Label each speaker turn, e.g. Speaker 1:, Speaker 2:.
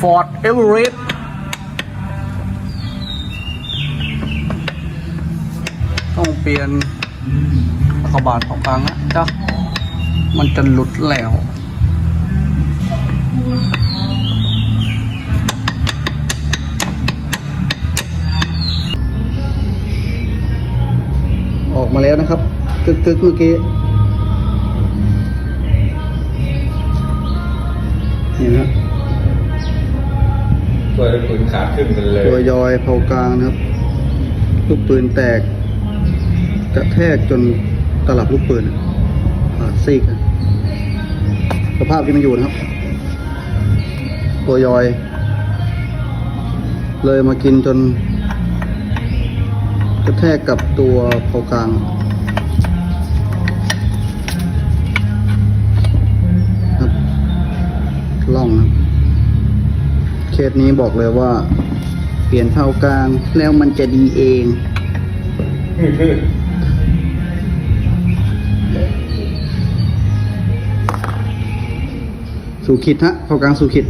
Speaker 1: Ford Everest ต้องเปลี่ยนกระบาดของกลางนะจ๊ะมันจะหลุดแล้วออกมาแล้วนะครับกึกกึกๆเมื่อกี้
Speaker 2: ตัวปืนขาดขึ้นกันเลย
Speaker 1: ตัวยอยเผากลางนะครับ ลูกปืนแตก กระแทกจนตลับลูกปืนขาดซีกสภาพที่มันอยู่นะครับ ตัวยอย เลยมากินจน กระแทกกับตัวเผากลางครับล่องนะครับ สนี้บอกเลยว่า เปลี่ยนเผากลางแล้วมันจะดีเองสู่ขิดฮะเผากลางสู่ขิด